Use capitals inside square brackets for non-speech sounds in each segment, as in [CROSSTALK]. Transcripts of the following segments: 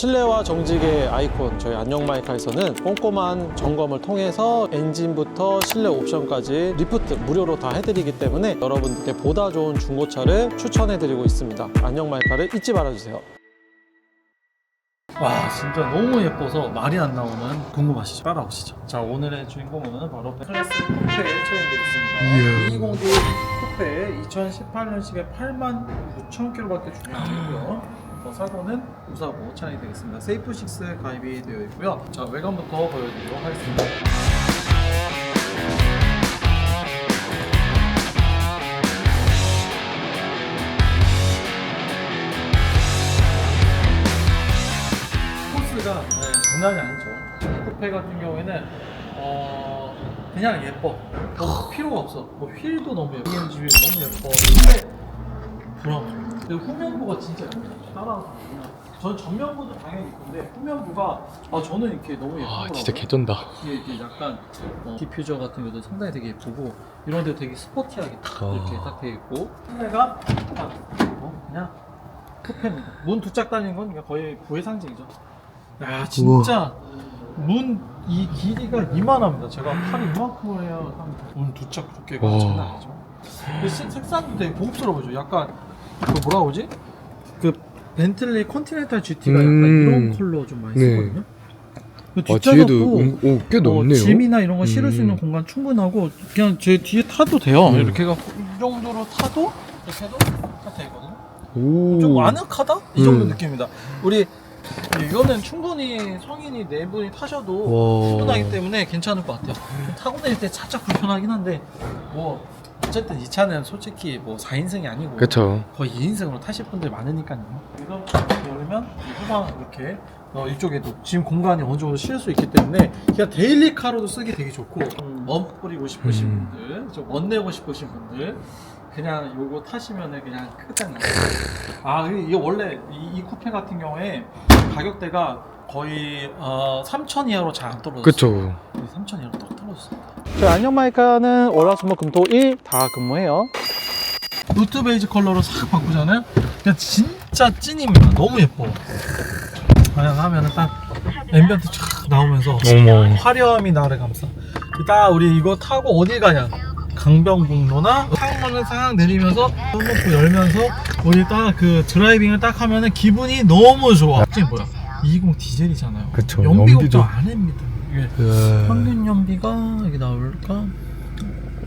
실내와 정직의 아이콘 저희 안녕 마이카에서는 꼼꼼한 점검을 통해서 엔진부터 실내 옵션까지 리프트 무료로 다 해드리기 때문에 여러분들께 보다 좋은 중고차를 추천해드리고 있습니다. 안녕 마이카를 잊지 말아주세요. 와 진짜 너무 예뻐서 말이 안 나오는 궁금하시죠? 따라오시죠. 자 오늘의 주인공은 바로 클래스 쿠페에 처형되겠습니다. 220D 쿠페 2018년식에 8만 9천 킬로밖에 주지 않고요. 어, 사고는 무사고 차량이 되겠습니다. 세이프 6 가입이 되어 있고요. 자 외관부터 보여드리도록 하겠습니다. 코스가 네, 장난이 아니죠. 쿠페 같은 경우에는 어, 그냥 예뻐. 뭐 필요가 없어. 뭐 휠도 너무 예뻐. BMG 휠 너무 예뻐. 근데 브라운. 근데 후면부가 진짜. 따라서 전 전면부도 당연히 예쁜데 후면부가 아 저는 이렇게 너무 예쁘더라고요. 아 진짜 개쩐다. 이게 이렇게 약간 어, 디퓨저 같은 것도 상당히 되게 예쁘고 이런 데 되게 스포티하게 딱 아. 이렇게 딱돼 있고 실내가 딱 어, 그냥 쿠페입니다 문두 짝 달린 건 그냥 거의 부의 상징이죠 야 진짜 문 이 길이가 이만합니다 제가 팔이 이만큼을 해야 문 두 짝 두께가 와. 장난 아니죠 근데 색상도 되게 고급스러워 보이죠 약간 그 뭐라 그러지? 그 벤틀리 컨티넨탈 GT가 약간 음. 이런 컬러 좀 많이 네. 쓰거든요 그아 뒷좌석도 뒤에도 음, 오, 꽤 어, 넓네요. 짐이나 이런 거 실을 수 있는 음. 공간 충분하고 그냥 제 뒤에 타도 돼요. 음. 이렇게 해서 이 정도로 타도 이렇게 해도 다 되거든요. 오. 좀 아늑하다? 이 정도 음. 느낌입니다. 우리 이거는 충분히 성인이 네 분이 타셔도 와. 충분하기 때문에 괜찮을 것 같아요. 좀 타고 다닐 때 살짝 불편하긴 한데 뭐 어쨌든 이 차는 솔직히 뭐 4인승이 아니고 그쵸. 거의 2인승으로 타실 분들 많으니까요. 이거 열면 이 후방 이렇게 어, 이쪽에도 지금 공간이 어느 정도 실을 수 있기 때문에 그냥 데일리 카로도 쓰기 되게 좋고 멈 뿌리고 싶으신 음. 분들, 좀 멋내고 싶으신 분들 그냥 요거 타시면은 그냥 끝장나요. 아 이게 원래 이, 이 쿠페 같은 경우에 가격대가 거의 어, 3천 이하로 잘 안 떨어졌어요. 그쵸. 3천 이하로 딱 떨어졌습니다. 저희 안녕마이카는 월화수목 금토 일 다 근무해요. 루트 베이지 컬러로 싹 바꾸잖아요. 그냥 진짜 찐입니다. 너무 예뻐. 그냥 하면은 딱 앰비언트 쫙 나오면서 어머. 화려함이 나를 감싸. 딱 우리 이거 타고 어디 가냐? 강변북로나 창문을 싹 내리면서 손놓고 열면서 우리 딱 그 드라이빙을 딱 하면은 기분이 너무 좋아. 지금 뭐야? 20 디젤이잖아요. 그쵸, 연비가 연비도. 또안 합니다. 이게 으아. 평균 연비가 이게 나올까?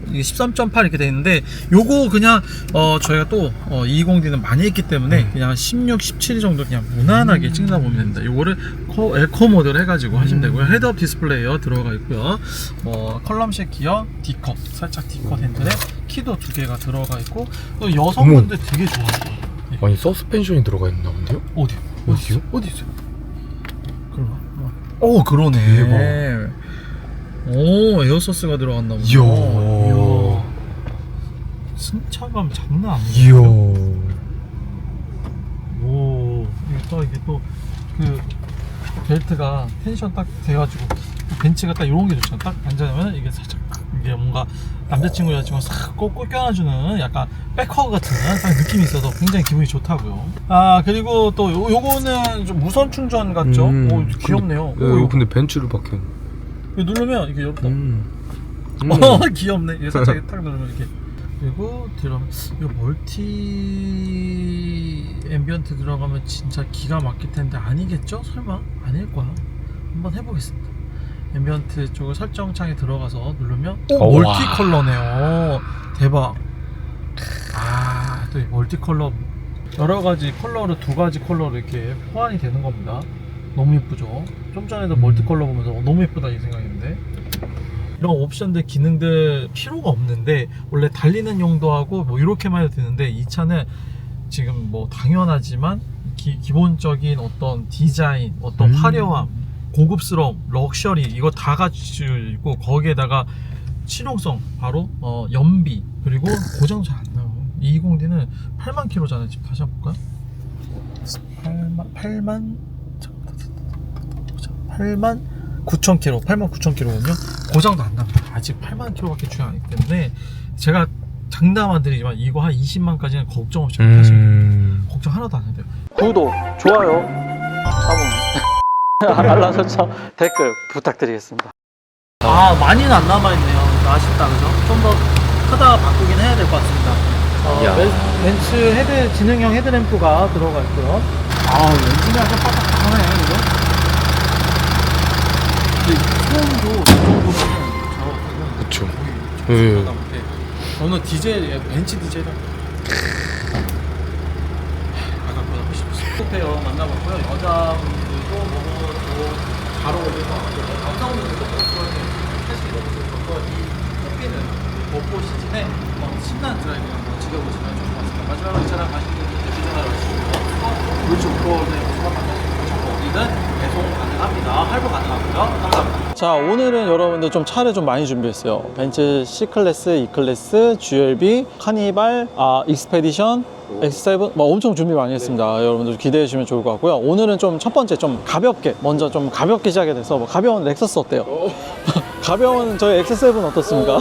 이게 13.8 이렇게 돼 있는데 요거 그냥 어 저희가 또 어, 220D는 많이 했기 때문에 그냥 16, 17 정도 그냥 무난하게 찍다 보면 됩니다. 요거를 코, 에코 모드를 해가지고 하시면 되고요. 헤드업 디스플레이어 들어가 있고요. 뭐 컬럼식 기어 D컵 살짝 D컵 핸들에 키도 두 개가 들어가 있고 또 여성분들 되게 좋아해요. 아니 서스펜션이 들어가 있나 본데요? 어디? 어디요? 어디 있어요? 어 그러네. 대박. 오 에어소스가 들어간다. 보다. 이야. 승차감 장난 아니야. 이야. 오 이게 또 이게 또 그 벨트가 텐션 딱 돼가지고 벤츠가 딱 이런 게 좋잖아. 딱 앉아면 이게 살짝 이게 뭔가 남자친구 여자친구 싹꼭 껴안아주는 약간 백허그 같은 딱 느낌이 있어서 굉장히 기분이 좋다고요. 아 그리고 또 요, 요거는 좀 무선 충전 같죠? 음. 오 귀엽네요. 근데, 오, 예, 이거 근데 벤츠를 박혀. 이거 누르면 이게 열었다. 음. 음. 어 [LAUGHS] 귀엽네. 이거 살짝 탁 누르면 이렇게. 그리고 드럼 이거 멀티 앰비언트 들어가면 진짜 기가 막힐 텐데 아니겠죠? 설마 아닐 거야. 한번 해보겠습니다. 앰비언트 쪽을 설정창에 들어가서 누르면 오, 어, 멀티 와. 컬러네요. 대박. 아, 또 이 멀티 컬러 여러 가지 컬러로 두 가지 컬러로 이렇게 호환이 되는 겁니다. 너무 예쁘죠? 좀 전에도 멀티 컬러 보면서 어, 너무 예쁘다 이 생각했는데 이런 옵션들 기능들 필요가 없는데 원래 달리는 용도하고 뭐 이렇게만 해도 되는데 이 차는 지금 뭐 당연하지만 기, 기본적인 어떤 디자인 어떤 음. 화려함 고급스러움 럭셔리 이거 다 갖추고 있고 거기에다가 실용성 바로 어, 연비 그리고 고장 잘 안 나요 220D는 8만 킬로잖아요 지금 다시 한번 볼까요 8만 8만 8만 9천 킬로, 8만 9천 킬로거든요. 고장도 안 납니다. 아직 8만 킬로밖에 주행 안 했기 때문에 제가 장담만 드리지만 이거 한 20만까지는 걱정 없이 타시면 돼요. 음. 걱정 하나도 안 해도 돼요. 구독, 좋아요, 4번. [LAUGHS] 알람 설정 댓글 부탁드리겠습니다. 아 많이는 안 남아있네요. 아쉽다 그죠? 좀 더 크다 바꾸긴 해야 될 것 같습니다. 어, 야. 벤- 벤츠 헤드 지능형 헤드램프가 들어가 있고요. 아 엔진이 아주 빠삭하네 그죠? 근데 소음도 이 정도면 저 그쵸. 예. 저는 디젤 벤츠 디젤은 아까보다 훨씬 여러 만나봤고요. 여자분들도 너무 잘 어울릴 것 같고요. 남성분들도 오프로드 사실 좋고 이 쿠페는 벚꽃 시즌에 한번 신나는 드라이빙 한번 즐겨보시면 좋을 것 같습니다. 마지막으로 이 차량 가시는 분들 대피전화를 하시고 물주 오프로드에 오셔서 만나시고 어디든 배송 가능합니다. 할부 가능하고요. 감사합니다. 자 오늘은 여러분들 좀 차를 좀 많이 준비했어요 벤츠 C클래스, E클래스, GLB, 카니발, 아, 익스페디션, X7 뭐 엄청 준비 많이 했습니다 여러분들 기대해 주시면 좋을 것 같고요 오늘은 좀 첫 번째 좀 가볍게 먼저 좀 가볍게 시작이 돼서 뭐 가벼운 렉서스 어때요? [LAUGHS] 가벼운 저희 X7 어떻습니까?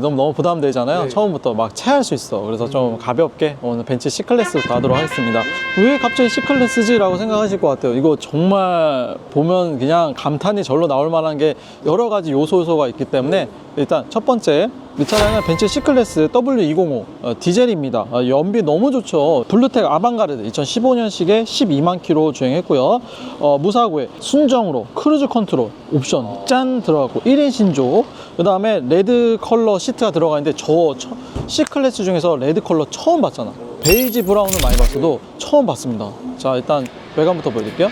너무 너무 부담되잖아요. 처음부터 막 체할 수 있어. 그래서 좀 가볍게 오늘 벤츠 C 클래스부터 하도록 하겠습니다. 왜 갑자기 C 클래스지 라고 생각하실 것 같아요. 이거 정말 보면 그냥 감탄이 절로 나올 만한 게 여러 가지 요소 요소가 있기 때문에 일단 첫 번째 이 차량은 벤츠 C 클래스 W205 어, 디젤입니다. 어, 연비 너무 좋죠. 블루텍 아방가르드 2015년식에 12만 킬로 주행했고요. 어, 무사고에 순정으로 크루즈 컨트롤 옵션 짠 들어가고 1인 신조 그 다음에 레드 컬러 시트가 들어가 있는데 저 처- C 클래스 중에서 레드 컬러 처음 봤잖아. 베이지 브라운은 많이 봤어도 처음 봤습니다. 자 일단 외관부터 보여드릴게요.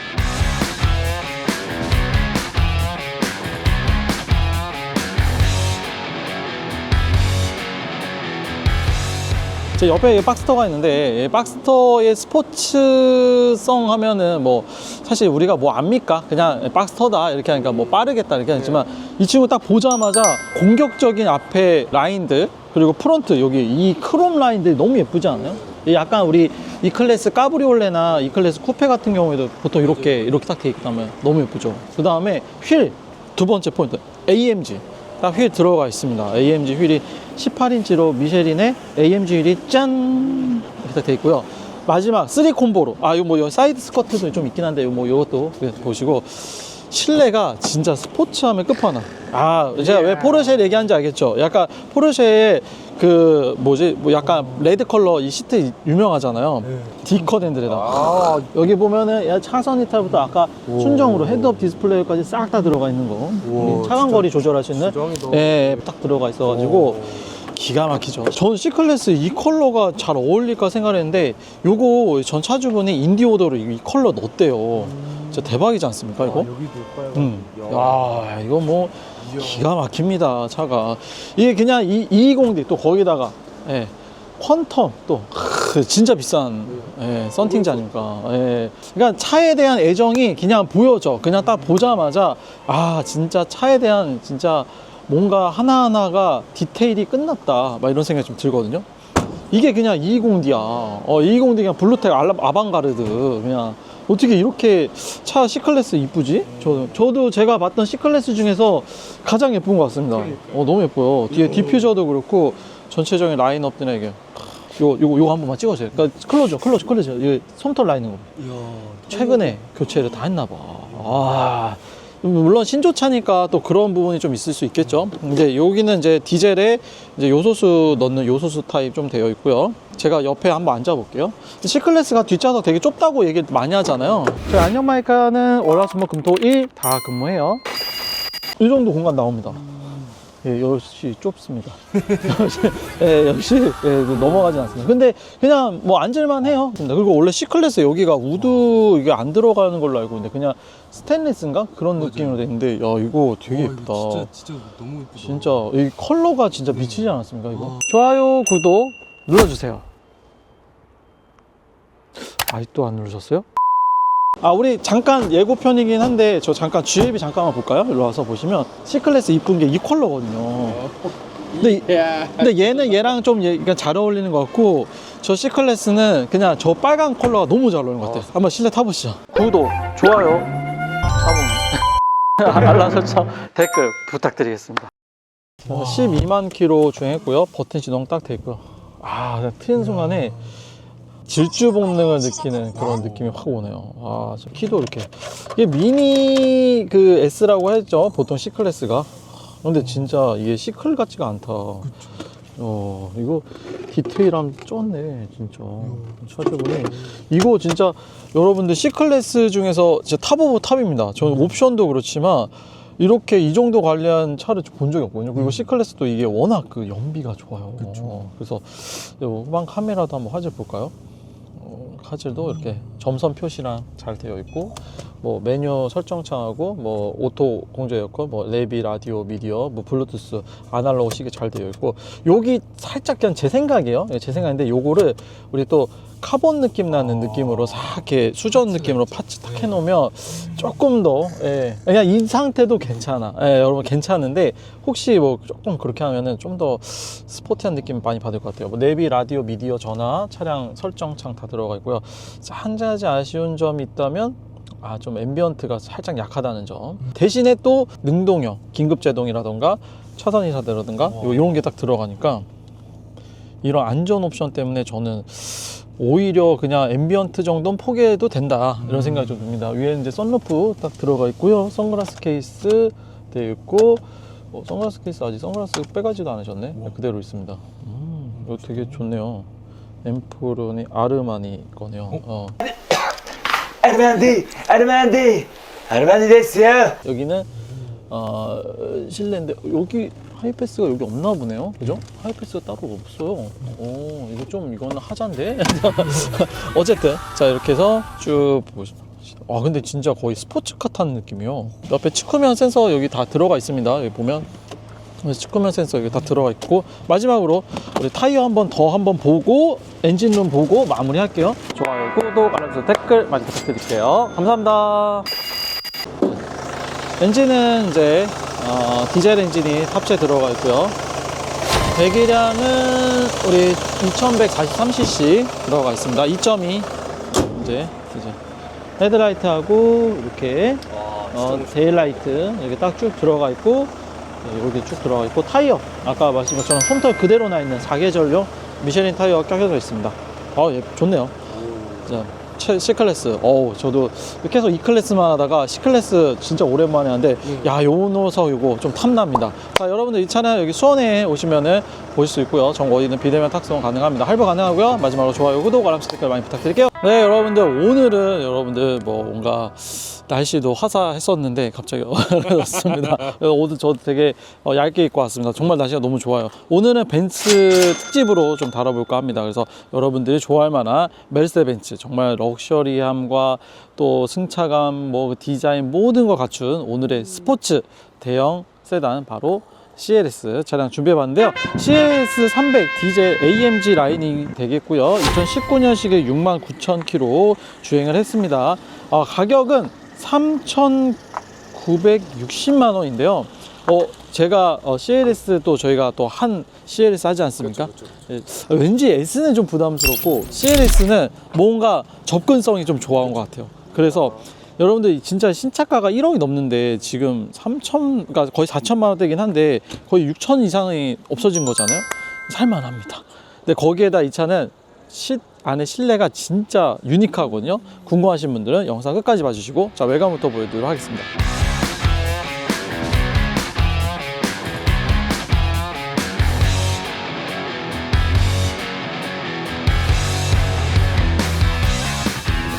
제 옆에 박스터가 있는데 이 박스터의 스포츠성 하면은 뭐 사실 우리가 뭐 압니까? 그냥 박스터다 이렇게 하니까 뭐 빠르겠다 이렇게 하지만 이 친구 딱 보자마자 공격적인 앞에 라인들 그리고 프론트 여기 이 크롬 라인들이 너무 예쁘지 않아요? 이 약간 우리 이 클래스 까브리올레나 이 클래스 쿠페 같은 경우에도 보통 이렇게 이렇게 딱 돼 있다면 너무 예쁘죠. 그 다음에 휠 두 번째 포인트 AMG 딱 휠 들어가 있습니다. AMG 휠이 18인치로 미쉐린의 AMG 휠이 짠 이렇게 돼 있고요. 마지막 3 콤보로 아 이거 뭐 사이드 스커트도 좀 있긴 한데 뭐 이것도 보시고 실내가 진짜 스포츠함의 끝판왕. 아 제가 왜 포르쉐 얘기하는지 알겠죠? 약간 포르쉐의 그 뭐지? 뭐 약간 레드 컬러 이 시트 유명하잖아요. D컷 핸들에다. 아, 여기 보면은 야, 차선 이탈부터 아까 순정으로 헤드업 디스플레이까지 싹 다 들어가 있는 거. 우와, 차간 진짜 거리 조절할 수 있는 너무- 예, 딱 들어가 있어가지고 기가 막히죠. 전 C클래스 이 컬러가 잘 어울릴까 생각했는데 요거 전 차주분이 인디오더로 이 컬러 넣었대요. 진짜 대박이지 않습니까 이거? 여기도 빨간. 음. 야. 야, 이거 뭐 기가 막힙니다 차가. 이게 그냥 이 220D 또 거기다가 예, 퀀텀 또 크, 진짜 비싼 예, 썬팅지 아닙니까? 예. 그러니까 차에 대한 애정이 그냥 보여져. 그냥 딱 보자마자 아 진짜 차에 대한 진짜 뭔가 하나하나가 디테일이 끝났다. 막 이런 생각이 좀 들거든요. 이게 그냥 220D야. 어, 220D 그냥 블루텍 아방가르드. 그냥 어떻게 이렇게 차 C클래스 이쁘지? 저, 저도 제가 봤던 C클래스 중에서 가장 예쁜 것 같습니다. 어, 너무 예뻐요. 뒤에 디퓨저도 그렇고 전체적인 라인업들이나 이게 요거 요거 요거 한 번만 찍어주세요. 그러니까 클로저 클로저 클로저 이게 솜털 라인인 거. 최근에 교체를 다 했나 봐. 아. 물론 신조차니까 또 그런 부분이 좀 있을 수 있겠죠. 이제 여기는 이제 디젤에 이제 요소수 넣는 요소수 타입 좀 되어 있고요. 제가 옆에 한번 앉아 볼게요. C클래스가 뒷좌석 되게 좁다고 얘기 많이 하잖아요. 저희 안녕마이카는 월화수목 금토 일 다 근무해요. 이 정도 공간 나옵니다. 예, 역시 좁습니다. [LAUGHS] 예, 역시 예, 넘어가진 않습니다. 근데 그냥 뭐 앉을만 해요. 그리고 원래 C클래스 여기가 우드 이게 안 들어가는 걸로 알고 있는데 그냥 스테인리스인가 그런 느낌으로 돼 있는데 야 이거 되게 예쁘다. 진짜 진짜 너무 예쁘다. 진짜 이 컬러가 진짜 미치지 않았습니까 이거? 좋아요, 구독 눌러주세요. 아직도 안 누르셨어요? 아 우리 잠깐 예고편이긴 한데 저 잠깐 GLB 잠깐만 볼까요? 일로 와서 보시면 C클래스 이쁜 게 이 컬러거든요. 근데, 이- 근데 얘는 얘랑 좀 얘- 그러니까 잘 어울리는 것 같고 저 C클래스는 그냥 저 빨간 컬러가 너무 잘 어울리는 것 같아요. 한번 실내 타보시죠. 구독, 좋아요, 사본 알람 설정, 댓글 부탁드리겠습니다. 12만 킬로 주행했고요. 버튼 시동 딱 돼 있고요. 아, 트는 순간에 질주 본능을 느끼는 그런 느낌이 확 오네요. 아, 저 키도 이렇게. 이게 미니 그 S라고 했죠. 보통 C 클래스가. 근데 진짜 이게 C 클 같지가 않다. 어, 이거 디테일함 쩐네, 진짜. 찾아보니. 이거 진짜 여러분들 C 클래스 중에서 진짜 탑 오브 탑입니다. 저는 옵션도 그렇지만 이렇게 이 정도 관리한 차를 본 적이 없거든요. 그리고 C 클래스도 이게 워낙 그 연비가 좋아요. 어, 그래서 후방 카메라도 한번 화질 볼까요? 어, 화질도 이렇게 점선 표시랑 잘 되어 있고 뭐 메뉴 설정 창하고 뭐 오토 공조 에어컨, 뭐 레비, 라디오, 미디어, 뭐 블루투스, 아날로그 시계 잘 되어 있고 여기 살짝 그냥 제 생각이에요. 예, 제 생각인데 요거를 우리 또 카본 느낌 나는 느낌으로 싹 이렇게 수전 느낌으로 파츠 딱 해놓으면 조금 더 예, 그냥 이 상태도 괜찮아. 예, 여러분 괜찮은데 혹시 뭐 조금 그렇게 하면은 좀 더 스포티한 느낌 많이 받을 것 같아요. 뭐 내비, 라디오, 미디어, 전화, 차량 설정창 다 들어가 있고요. 자, 한 가지 아쉬운 점이 있다면 아, 좀 앰비언트가 살짝 약하다는 점. 대신에 또 능동형, 긴급제동이라던가 차선 이사대라든가 요 이런 게 딱 들어가니까 이런 안전 옵션 때문에 저는 오히려 그냥 앰비언트 정도는 포기해도 된다 이런 생각이 좀 듭니다. 위에 이제 썬루프 딱 들어가 있고요. 선글라스 케이스 되어 있고 어, 선글라스 케이스 아직 선글라스 빼가지도 않으셨네. 그대로 있습니다. 음, 이거 되게 좋네요. 앰프론이 아르마니 거네요. 어. 아르만디 아르만디 아르만디 됐어요 여기는 어, 실내인데 여기 하이패스가 여기 없나 보네요. 그죠? 하이패스가 따로 없어요. 오, 이거 좀 이거는 하자인데. [LAUGHS] 어쨌든 자 이렇게 해서 쭉 보시. 아 근데 진짜 거의 스포츠카 타는 느낌이요. 옆에 측후면 센서 여기 다 들어가 있습니다. 여기 보면 측후면 센서 여기 다 들어가 있고 마지막으로 우리 타이어 한번 더 한번 보고 엔진룸 보고 마무리 할게요. 좋아요, 구독, 알람 설정, 댓글 많이 부탁드릴게요. 감사합니다. 엔진은 이제 어, 디젤 엔진이 탑재 들어가 있고요. 배기량은 우리 2143cc 들어가 있습니다. 2.2 이제 디젤. 헤드라이트하고 이렇게 어, 데일라이트 이렇게 딱 쭉 들어가 있고 네, 이렇게 쭉 들어가 있고 타이어 아까 말씀드린 것처럼 홈타이어 그대로 나 있는 4계절용 미쉐린 타이어가 껴져 있습니다. 아, 예, 좋네요. 자, 최- C 클래스. 어우, 저도 계속 E 클래스만 하다가 C 클래스 진짜 오랜만에 하는데, 야, 요 녀석 이거 좀 탐납니다. 자, 여러분들 이 차는 여기 수원에 오시면은 보실 수 있고요. 전 어디든 비대면 탁송 가능합니다. 할부 가능하고요. 마지막으로 좋아요, 구독, 알람 설정 많이 부탁드릴게요. 네, 여러분들 오늘은 여러분들 뭐 뭔가 날씨도 화사했었는데 갑자기 [LAUGHS] 어렵습니다. 오늘 저 되게 어, 얇게 입고 왔습니다. 정말 날씨가 너무 좋아요. 오늘은 벤츠 특집으로 좀 다뤄볼까 합니다. 그래서 여러분들이 좋아할 만한 멜세 벤츠 정말 럭셔리함과 또 승차감, 뭐 디자인 모든 걸 갖춘 오늘의 스포츠 대형 세단 바로 CLS 차량 준비해봤는데요. CLS 300 디젤 AMG 라인이 되겠고요. 2019년식에 69,000km 주행을 했습니다. 아, 가격은 3,960만 원인데요. 어, 제가 어, CLS 또 저희가 또 한 CLS 하지 않습니까? 예, 왠지 S는 좀 부담스럽고 CLS는 뭔가 접근성이 좀 좋아온 것 같아요. 그래서 여러분들 진짜 신차가가 1억이 넘는데 지금 3천, 그러니까 거의 4천만 원대긴 한데 거의 6천 이상이 없어진 거잖아요. 살만합니다. 근데 거기에다 이 차는 시 안에 실내가 진짜 유니크하거든요. 궁금하신 분들은 영상 끝까지 봐주시고 자 외관부터 보여드리도록 하겠습니다.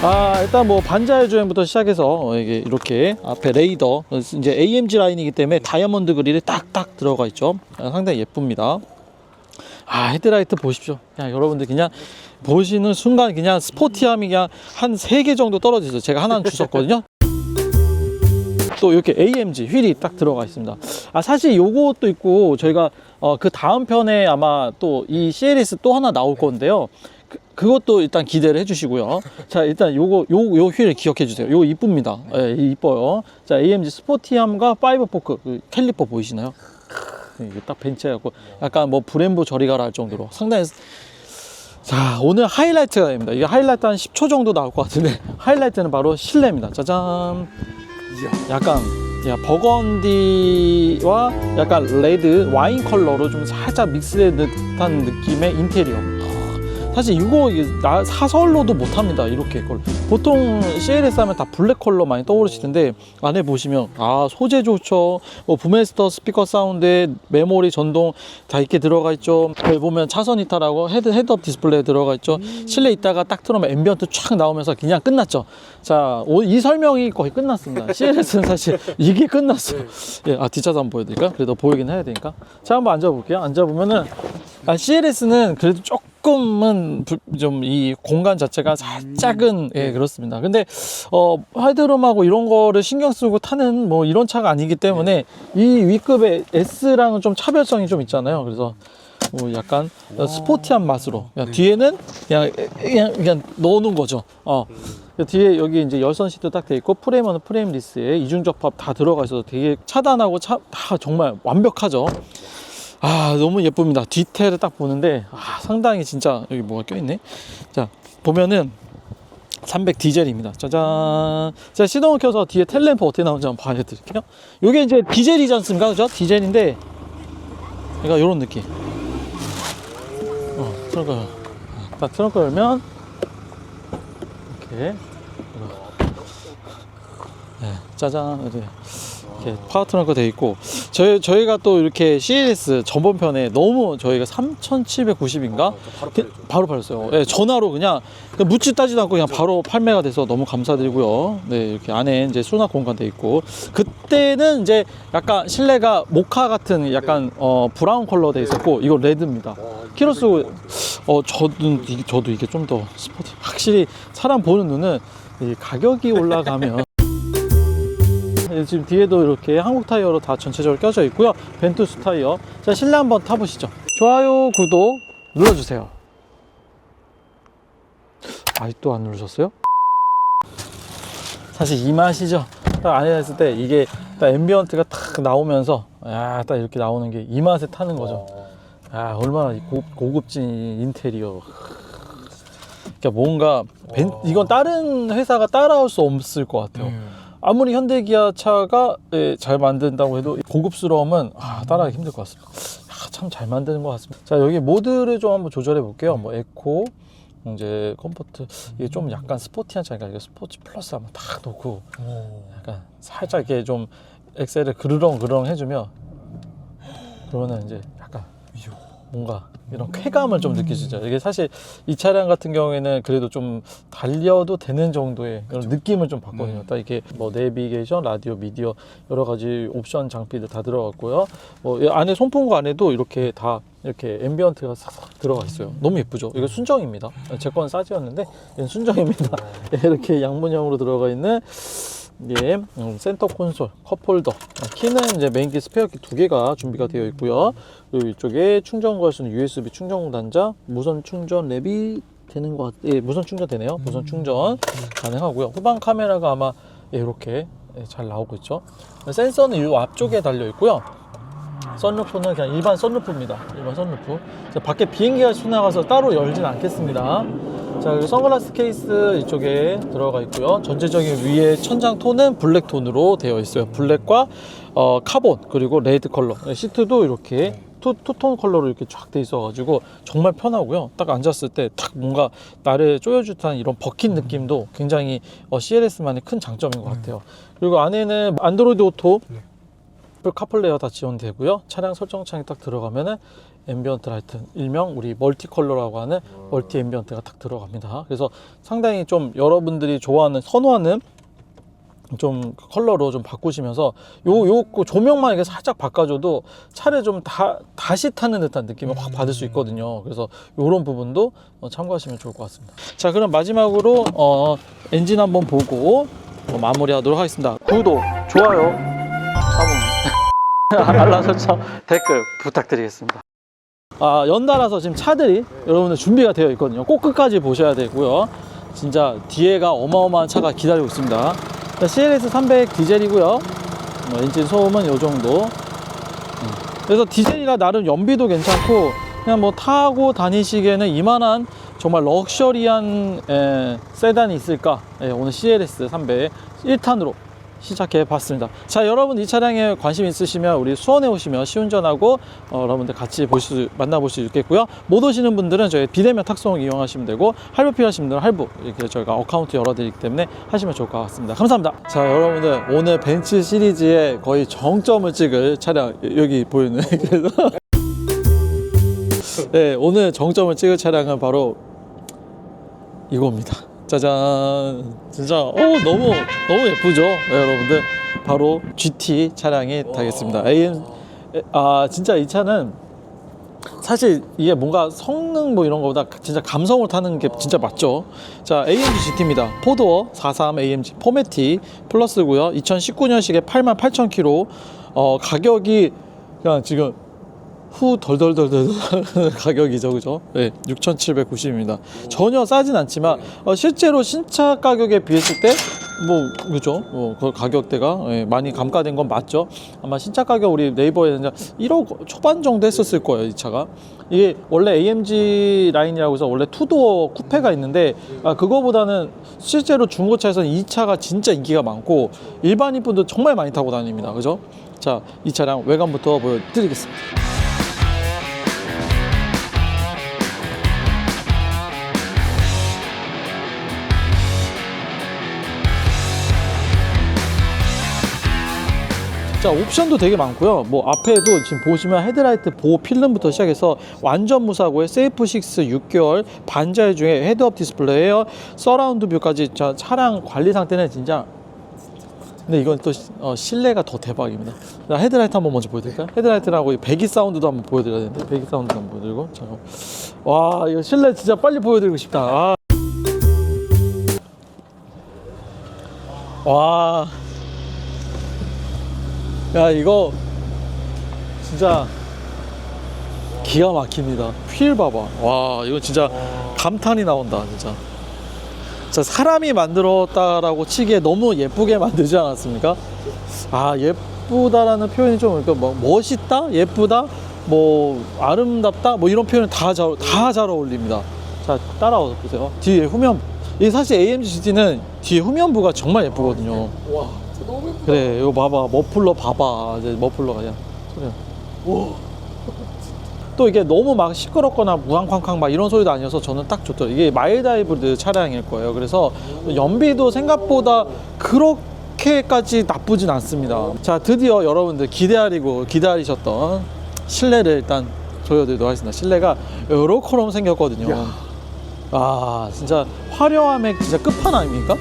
아 일단 뭐 반자율 주행부터 시작해서 어, 이게 이렇게 앞에 레이더 어, 이제 AMG 라인이기 때문에 다이아몬드 그릴이 딱딱 들어가 있죠. 아, 상당히 예쁩니다. 아 헤드라이트 보십시오. 그냥 여러분들 그냥 보시는 순간 그냥 스포티함이 그냥 한 세 개 정도 떨어지죠. 제가 하나는 주웠거든요. [LAUGHS] 또 이렇게 AMG 휠이 딱 들어가 있습니다. 아 사실 요것도 있고 저희가 어, 그 다음 편에 아마 또 이 CLS 또 하나 나올 건데요. 그, 그것도 일단 기대를 해주시고요. 자 일단 요거 요 요 휠을 기억해 주세요. 요거 이쁩니다. 예, 이뻐요. 자 AMG 스포티함과 파이브 포크 그 캘리퍼 보이시나요? 이게 딱 벤치해갖고 약간 뭐 브렘보 저리 가라 할 정도로 상당히 자 오늘 하이라이트가 됩니다. 이게 하이라이트 한 10초 정도 나올 것 같은데 [LAUGHS] 하이라이트는 바로 실내입니다. 짜잔. 약간 야, 버건디와 약간 레드 와인 컬러로 좀 살짝 믹스된 듯한 느낌의 인테리어. 하, 사실 이거 나 사설로도 못합니다 이렇게 걸. 보통 CLS 하면 다 블랙 컬러 많이 떠오르실 텐데 안에 보시면 아 소재 좋죠. 뭐 부메스터 스피커 사운드 메모리 전동 다 이렇게 들어가 있죠. 여기 보면 차선 이탈하고 헤드 헤드업 디스플레이 들어가 있죠. 실내 있다가 딱 틀으면 앰비언트 촥 나오면서 그냥 끝났죠. 자 이 설명이 거의 끝났습니다. [LAUGHS] CLS는 사실 이게 끝났어요. [LAUGHS] 예, 아 뒷차도 한번 보여드릴까? 그래도 보이긴 해야 되니까. 자 한번 앉아볼게요. 앉아보면은 아, CLS는 그래도 조금 은 좀 이 공간 자체가 살짝은 예 그렇습니다. 근데 어 헤드룸하고 이런 거를 신경 쓰고 타는 뭐 이런 차가 아니기 때문에 이 위급의 S랑은 좀 차별성이 좀 있잖아요. 그래서 뭐 약간 스포티한 맛으로 그냥 뒤에는 그냥 그냥 그냥 넣어놓은 거죠. 어. 뒤에 여기 이제 열선 시트 딱 돼 있고 프레임은 프레임리스에 이중 접합 다 들어가 있어서 되게 차단하고 차, 다 정말 완벽하죠. 아 너무 예쁩니다. 디테일을 딱 보는데 아, 상당히 진짜 여기 뭐가 껴있네? 자 보면은 300 디젤입니다. 짜잔. 자 시동을 켜서 뒤에 텔램프 어떻게 나오는지 한번 보여드릴게요. 요게 이제 디젤이지 않습니까 그죠? 디젤인데 그러니까 요런 느낌. 어 트렁크 아, 딱 트렁크 열면 이렇게. 네, 짜잔. 이렇게 파워 트렁크 돼 있고 저희 저희가 또 이렇게 CLS 전번편에 너무 저희가 3,790인가 바로 팔렸어요. 네, 전화로 그냥 그 묻지 따지도 않고 그냥 바로 판매가 돼서 너무 감사드리고요. 네, 이렇게 안에 이제 수납 공간 돼 있고 그때는 이제 약간 실내가 모카 같은 약간 어 브라운 컬러 돼 있었고 이거 레드입니다. 키로수 어 저도 저도 이게 좀 더 스포티 확실히 사람 보는 눈은 이 가격이 올라가면 예, [LAUGHS] 지금 뒤에도 이렇게 한국 타이어로 다 전체적으로 껴져 있고요. 벤투스 타이어. 자, 실내 한번 타보시죠. 좋아요, 구독 눌러주세요. 아직도 안 누르셨어요? 사실 이 맛이죠. 딱 안에 했을 때 이게 딱 앰비언트가 탁 나오면서 야, 딱 이렇게 나오는 게 이 맛에 타는 거죠. 아, 얼마나 이 고, 고급진 인테리어. 그러니까 뭔가 벤, 이건 다른 회사가 따라올 수 없을 것 같아요. 아무리 현대기아 차가 예, 잘 만든다고 해도 고급스러움은 아, 따라하기 힘들 것 같습니다. 참잘 만드는 것 같습니다. 자 여기 모드를 좀 한번 조절해 볼게요. 뭐 에코, 이제 컴포트 이게 좀 약간 스포티한 차니까 이게 스포츠 플러스 한번 딱 놓고 약간 살짝 이렇게 좀 엑셀을 그르렁 그르렁 해주면 그러면 이제 약간 뭔가 이런 쾌감을 좀 느끼시죠. 이게 사실 이 차량 같은 경우에는 그래도 좀 달려도 되는 정도의 이런 느낌을 좀 받거든요. 딱 이렇게 뭐 내비게이션, 라디오, 미디어 여러 가지 옵션 장비들 다 들어갔고요. 뭐이 안에 손풍구 안에도 이렇게 다 이렇게 앰비언트가 싹싹 들어가 있어요. 너무 예쁘죠? 이거 순정입니다. 제 건 싸지였는데 얘는 순정입니다. [LAUGHS] 이렇게 양문형으로 들어가 있는 예, 음, 센터 콘솔, 컵홀더, 어, 키는 이제 메인키 스페어키 두 개가 준비가 되어 있고요. 그리고 이쪽에 충전 걸수 있는 USB 충전 단자, 무선 충전 랩이 되는 것 같, 예, 무선 충전 되네요. 무선 충전 가능하고요. 후방 카메라가 아마 예, 이렇게 예, 잘 나오고 있죠. 센서는 이 앞쪽에 달려 있고요. 썬루프는 그냥 일반 썬루프입니다. 일반 썬루프. 자, 밖에 비행기가 지나가서 따로 열진 않겠습니다. 자, 그리고 선글라스 케이스 이쪽에 들어가 있고요. 전체적인 위에 천장 톤은 블랙 톤으로 되어 있어요. 블랙과 어, 카본 그리고 레드 컬러. 시트도 이렇게 투, 투톤 컬러로 이렇게 쫙 돼 있어가지고 정말 편하고요. 딱 앉았을 때 딱 뭔가 나를 쪼여줄 듯한 이런 버킨 느낌도 굉장히 어, CLS만의 큰 장점인 것 같아요. 그리고 안에는 안드로이드 오토 애플 카플레이어 다 지원되고요. 차량 설정창에 딱 들어가면은 앰비언트 라이트 일명 우리 멀티 컬러라고 하는 멀티 앰비언트가 딱 들어갑니다. 그래서 상당히 좀 여러분들이 좋아하는 선호하는 좀 컬러로 좀 바꾸시면서 요 요 조명만 이렇게 살짝 바꿔줘도 차를 좀 다 다시 타는 듯한 느낌을 확 받을 수 있거든요. 그래서 요런 부분도 어, 참고하시면 좋을 것 같습니다. 자 그럼 마지막으로 어, 엔진 한번 보고 어, 마무리하도록 하겠습니다. 구독, 좋아요, [LAUGHS] 알람 설정 댓글 부탁드리겠습니다. 아, 연달아서 지금 차들이 여러분들 준비가 되어 있거든요. 꼭 끝까지 보셔야 되고요. 진짜 뒤에가 어마어마한 차가 기다리고 있습니다. 자, CLS 300 디젤이고요. 뭐 엔진 소음은 요 정도. 음. 그래서 디젤이라 나름 연비도 괜찮고 그냥 뭐 타고 다니시기에는 이만한 정말 럭셔리한 에, 세단이 있을까? 예, 오늘 CLS 300 1탄으로 시작해 봤습니다. 자, 여러분 이 차량에 관심 있으시면 우리 수원에 오시면 시운전하고 어, 여러분들 같이 보실 수, 만나볼 수 있겠고요. 못 오시는 분들은 저희 비대면 탁송 이용하시면 되고 할부 필요하신 분들은 할부 이렇게 저희가 어카운트 열어드리기 때문에 하시면 좋을 것 같습니다. 감사합니다. 자, 여러분들 오늘 벤츠 시리즈의 거의 정점을 찍을 차량 여기 보이는 [LAUGHS] 그래서 네, 오늘 정점을 찍을 차량은 바로 이겁니다. 짜잔. 진짜 어 너무 너무 예쁘죠, 네, 여러분들. 바로 GT 차량이 타겠습니다. AM 아 진짜 이 차는 사실 이게 뭔가 성능 뭐 이런 거보다 진짜 감성을 타는 게 진짜 맞죠. 자, AMG GT입니다. 포도어 43 AMG 포메티 플러스고요. 2019년식에 88,000km. 어, 가격이 그냥 지금 후 덜덜덜덜 [LAUGHS] 가격이죠, 그죠? 네, 6,790입니다. 전혀 싸진 않지만 어, 실제로 신차 가격에 비했을 때 뭐 그죠? 어, 그 가격대가 예, 많이 감가된 건 맞죠. 아마 신차 가격 우리 네이버에 이제 1억 초반 정도 했었을 거예요, 이 차가. 이게 원래 AMG 라인이라고 해서 원래 투도어 쿠페가 있는데 아, 그거보다는 실제로 중고차에서는 이 차가 진짜 인기가 많고 일반인 분들 정말 많이 타고 다닙니다, 그죠? 자, 이 차량 외관부터 보여드리겠습니다. 자 옵션도 되게 많고요. 뭐 앞에도 지금 보시면 헤드라이트 보호 필름부터 시작해서 완전 무사고에 세이프 6 6개월 반자율 중에 헤드업 디스플레이에요. 서라운드 뷰까지 자, 차량 관리 상태는 진짜 근데 이건 또 시- 어, 실내가 더 대박입니다. 자, 헤드라이트 한번 먼저 보여드릴까요? 헤드라이트라고 이 배기 사운드도 한번 보여드려야 되는데 배기 사운드도 한번 보여드리고. 자, 와 이거 실내 진짜 빨리 보여드리고 싶다. 아. 와 야 이거 진짜 기가 막힙니다. 휠 봐봐. 와 이거 진짜 감탄이 나온다 진짜. 자 사람이 만들었다라고 치기에 너무 예쁘게 [LAUGHS] 만들지 않았습니까? 아 예쁘다라는 표현이 좀 그러니까 뭐 멋있다, 예쁘다, 뭐 아름답다, 뭐 이런 표현 다잘 다잘 어울립니다. 자 따라와서 보세요. 뒤에 후면 이 사실 AMG GT는 뒤에 후면부가 정말 예쁘거든요. 와. 그래 이거 봐봐. 머플러 봐봐. 이제 머플러가 야 소리야. 또 이게 너무 막 시끄럽거나 무앙쾅쾅 막 이런 소리도 아니어서 저는 딱 좋더라고요. 이게 마일드 하이브리드 차량일 거예요. 그래서 연비도 생각보다 그렇게까지 나쁘진 않습니다. 자 드디어 여러분들 기대하리고 기다리셨던 실내를 일단 보여드리도록 하겠습니다. 실내가 요렇게럼 생겼거든요. 야. 아 진짜 화려함의 진짜 끝판왕입니까?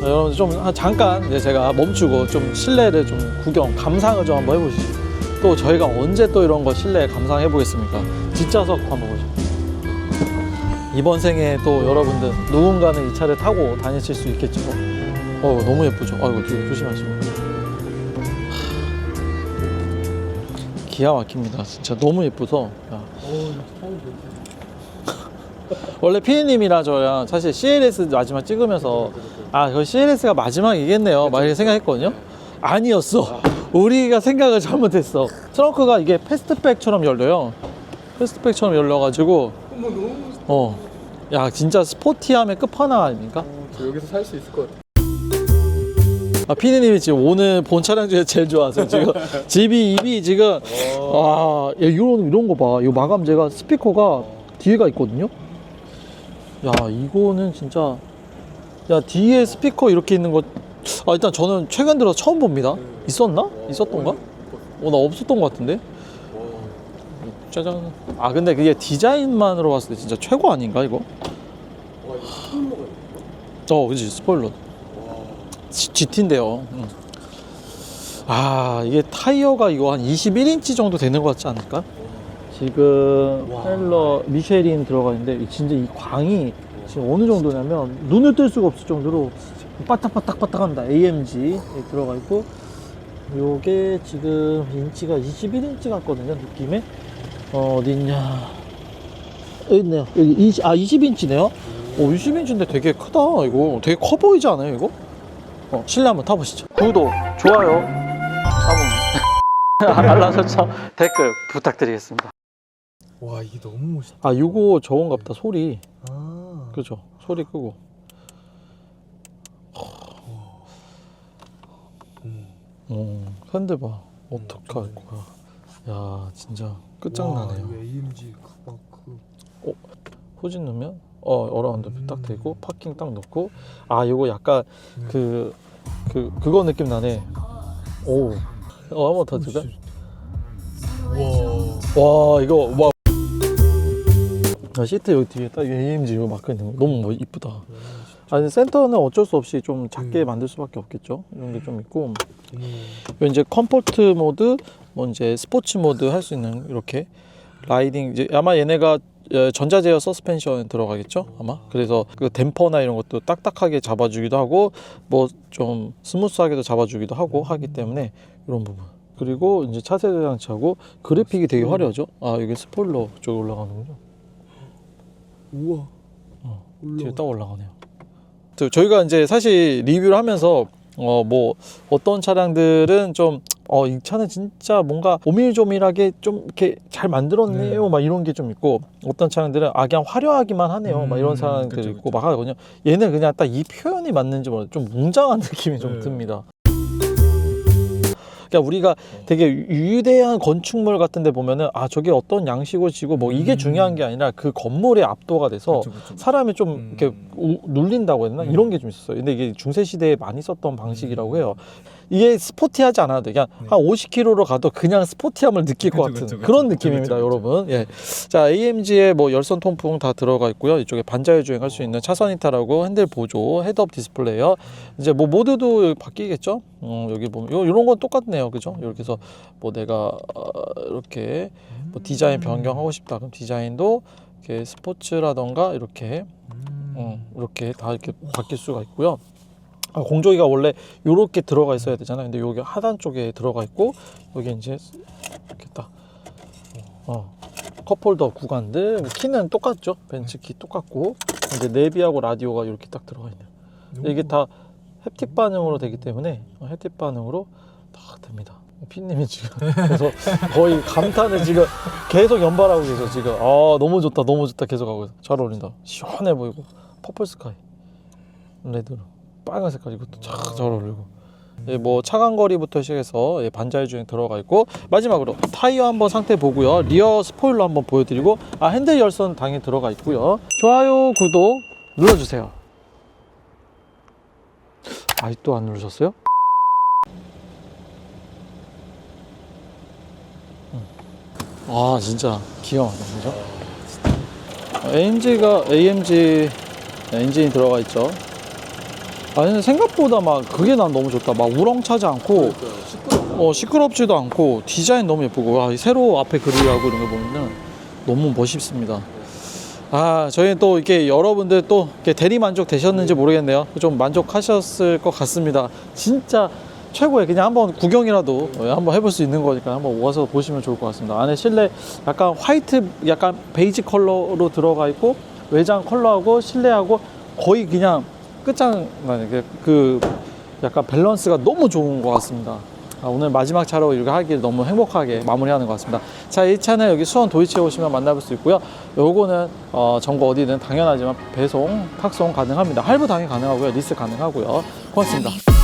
자, 여러분 좀 한- 잠깐 이제 제가 멈추고 좀 실내를 좀 구경 감상을 좀 한번 해보시죠. 또 저희가 언제 또 이런 거 실내 감상해 보겠습니까? 뒷좌석 한번 보죠. 이번 생에 또 여러분들 누군가는 이 차를 타고 다니실 수 있겠죠. 어 너무 예쁘죠. 아이고 뒤에 조심하시고. 하, 기가 막힙니다. 진짜 너무 예뻐서. 야. [LAUGHS] 원래 피디님이랑 저랑 사실 CLS 마지막 찍으면서 아, 그 CLS가 마지막이겠네요. 막 이렇게 생각했거든요. 아니었어. 우리가 생각을 잘못했어. 트렁크가 이게 패스트백처럼 열려요. 패스트백처럼 열려가지고 너무. 어, 야 진짜 스포티함의 끝판왕 아닙니까? 저 여기서 살 수 있을 것 같아. 아, 피디님이 지금 오늘 본 차량 중에 제일 좋아하세요. 지금 [LAUGHS] 집이 입이 지금 아, 야, 이런 이런 거 봐. 이 마감재가 스피커가 뒤에가 있거든요. 야, 이거는 진짜 야 뒤에 스피커 이렇게 있는 거. 아 일단 저는 최근 들어 처음 봅니다. 있었나? 있었던가? 어, 나 없었던 것 같은데. 짜잔. 아 근데 그게 디자인만으로 봤을 때 진짜 최고 아닌가 이거? 와. 어, 그지 스포일러. GT인데요. 아, 이게 타이어가 이거 한 21인치 정도 되는 것 같지 않을까? 지금 헬러 미쉐린 들어가 있는데 이 진짜 이 광이 지금 어느 정도냐면 눈을 뜰 수가 없을 정도로 바닥바닥바닥합니다. AMG 들어가 있고 요게 지금 인치가 21인치 같거든요. 느낌에 어, 어디 있냐? 여기 있네요. 여기 20, 아 20인치네요. 오 20인치인데 되게 크다 이거. 되게 커 보이지 않아요 이거? 어, 실내 한번 타보시죠. 구독, 좋아요, 알람, 알람 설정, 댓글 부탁드리겠습니다. 와, 이게 너무 멋있다. 아, 이거 저건갑다 소리. 아. 그죠? 소리 끄고. 어, 핸들 봐. 어떡할 거야. 야, 진짜 끝장나네요. 와, AMG 그막 그. 후진 넣으면 어 어라운드 딱 되고 파킹 딱 넣고 아 이거 약간 네. 그그 그거 느낌 나네. 오. 어 한번 더? 와. 와 이거 와. 아, 시트 여기 뒤에 딱 AMG 이거 마크 있는 거 너무 뭐 이쁘다. 아니 센터는 어쩔 수 없이 좀 작게 음. 만들 수밖에 없겠죠. 이런 게 좀 있고 음. 요 이제 컴포트 모드, 뭐 이제 스포츠 모드 할 수 있는 이렇게 라이딩 이제 아마 얘네가 어, 전자제어 서스펜션 들어가겠죠 아마 그래서 그 댐퍼나 이런 것도 딱딱하게 잡아주기도 하고 뭐 좀 스무스하게도 잡아주기도 하고 하기 때문에 이런 부분 그리고 이제 차세대 장치하고 그래픽이 되게 화려하죠 아 이게 스포일러 쪽에 올라가는군요 우와. 어, 올라와. 뒤에 딱 올라가네요. 저- 저희가 이제 사실 리뷰를 하면서 어 뭐 어떤 차량들은 좀 어 이 차는 진짜 뭔가 오밀조밀하게 좀 이렇게 잘 만들었네요 네. 막 이런 게 좀 있고 어떤 차량들은 아 그냥 화려하기만 하네요 막 이런 음, 사람들이 그쵸, 있고 그쵸. 막 하거든요 얘는 그냥 딱 이 표현이 맞는지 모르 좀 웅장한 [LAUGHS] 느낌이 좀 네. 듭니다 그러니까 우리가 되게 유대한 건축물 같은 데 보면은 아 저게 어떤 양식을 지고 뭐 이게 음. 중요한 게 아니라 그 건물에 압도가 돼서 그쵸, 그쵸. 사람이 좀 음. 이렇게 우- 눌린다고 해야 되나 음. 이런 게 좀 있었어요. 근데 이게 중세 시대에 많이 썼던 방식이라고 해요. 이게 스포티하지 않아도 그냥 네. 한 50km로 가도 그냥 스포티함을 느낄 것 그쵸, 같은 그쵸, 그쵸, 그런 그쵸, 느낌입니다, 그쵸, 그쵸. 여러분. 예. 자, AMG의 뭐 열선 통풍 다 들어가 있고요. 이쪽에 반자율 주행할 수 있는 차선 이탈하고 핸들 보조, 헤드업 디스플레이어. 이제 뭐 모드도 바뀌겠죠? 음, 여기 보면 요 이런 건 똑같네요. 그죠? 이렇게 해서 뭐 내가 어, 이렇게 뭐 디자인 변경하고 싶다. 그럼 디자인도 이렇게 스포츠라던가 이렇게 음. 어, 이렇게 다 이렇게 바뀔 수가 있고요. 아, 공조기가 원래 이렇게 들어가 있어야 되잖아요. 근데 여기 하단 쪽에 들어가 있고 여기 이제 이렇게 딱 어, 컵홀더 구간들 뭐 키는 똑같죠. 벤츠 키 똑같고 이제 내비하고 라디오가 이렇게 딱 들어가 있네요. 이게 다 햅틱 반응으로 되기 때문에 어, 햅틱 반응으로 딱 됩니다. 피님이 지금 그래서 거의 감탄을 지금 계속 연발하고 계셔 지금 아 너무 좋다 너무 좋다 계속 하고 있어 잘 어울린다 시원해 보이고 퍼플 스카이 레드로 빨간 색깔 이것도 잘 어울리고 예, 뭐 차간 거리부터 시작해서 예, 반자율 주행 들어가 있고 마지막으로 타이어 한번 상태 보고요 리어 스포일러 한번 보여드리고 아 핸들 열선 당연히 들어가 있고요 좋아요 구독 눌러주세요 아직도 안 누르셨어요? 아 진짜 기가 막혀 그죠? AMG가 AMG 엔진이 들어가 있죠. 아니 생각보다 막 그게 난 너무 좋다. 막 우렁차지 않고 어 시끄럽지도 않고 디자인 너무 예쁘고 와, 이 새로 앞에 그릴하고 이런 거 보면은 너무 멋있습니다. 아 저희 또 이렇게 여러분들 또 이렇게 대리 만족 되셨는지 모르겠네요. 좀 만족하셨을 것 같습니다. 진짜 최고의 그냥 한번 구경이라도 어, 한번 해볼 수 있는 거니까 한번 와서 보시면 좋을 것 같습니다. 안에 실내 약간 화이트, 약간 베이지 컬러로 들어가 있고 외장 컬러하고 실내하고 거의 그냥 끝장나는 그, 그 약간 밸런스가 너무 좋은 것 같습니다. 아, 오늘 마지막 차로 이렇게 하길 너무 행복하게 마무리하는 것 같습니다. 자, 이 차는 여기 수원 도이치에 오시면 만나볼 수 있고요. 요거는 어, 전국 어디든 당연하지만 배송, 탁송 가능합니다. 할부 당연히 가능하고요. 리스 가능하고요. 고맙습니다.